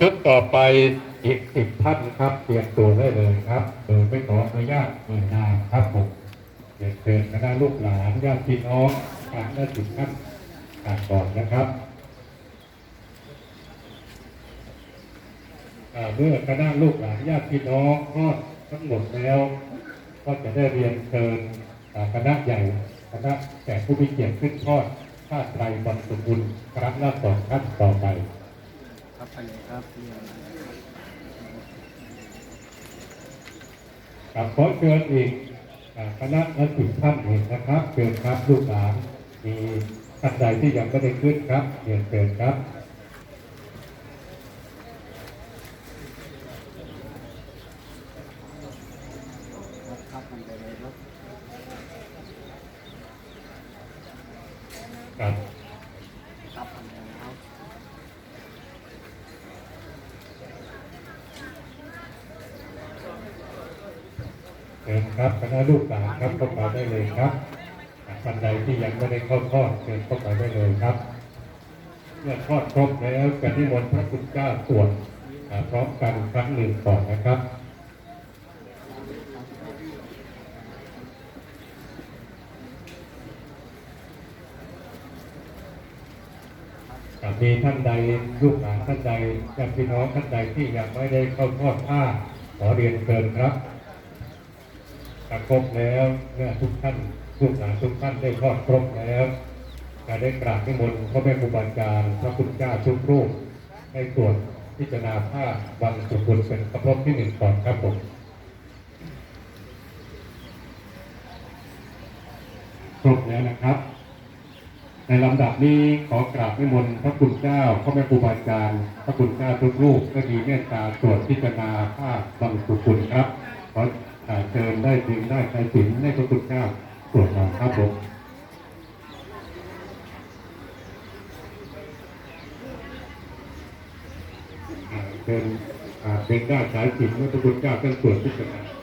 ชุดต่อไปอีกสิบท่านครับเตรียมตัวได้เลยครับโดยไม่ขออนุญาตเอ่ยนาครับผมเรียนเชิญคณะลูกหลานญาติพี่น้องการได้สิบท่านอ่านก่อนนะครับเมื่อคณะลูกหลานญาติพี่น้องทอดทั้งหมดแล้ว ก็จะได้เรียนเชิญคณะใหญ่คณะแขกผู้มีเกียรติขึ้นทอดผ้าไตรบรรสุบุญครั้งละสองท่านต่อ ไปครับกับขอเชิญอีกคณะนักศึกท่านเองนะครับเชิญครับลูกหลานมีท่านใดที่ยังไม่ได้ขึ้นครับเรียนเชิญครับครับไปเลยครับ เชิญครับคณะลูกหลานครับเข้ามาได้เลยครับท่านใดที่ยังไม่ได้เข้าทอดเชิญเข้ามาได้เลยครับ เมื่อทอดครบแล้วจะนิมนต์พระคุณเจ้าสวดพร้อมกันครั้งหนึ่งก่อนนะครับอ่ามีท่านใดลูกหลานท่านใดญาติพี่น้องท่านใดที่ยังไม่ได้เข้าทอดผ้าขอเรียนเชิญครับ ถ้าครบแล้วเมื่อทุกท่านลูกหลานทุกท่านได้ทอดครบแล้วจะได้กราบนิมนต์พระแม่ครูบาอาจารย์พระคุณเจ้าทุกรูปให้ตรวจพิจารณาผ้าบางสุกุลเป็นพระพรบที่หนึ่งก่อนครับผมครบแล้วนะครับ ในลำดับนี้ขอกราบนิมนต์พระคุณเจ้าพระแม่ครูบาอาจารย์พระคุณเจ้าทุกรูปก็มีเมตตาตรวจพิจารณาภาบางสุกุลครับขอ เชิญได้จริงได้ใครถึงได้พระคุณเจ้าตรวจมาครับผมเป็นเป็นได้สายสินให้พระคุณเจ้าท่านตรวจพิจารณา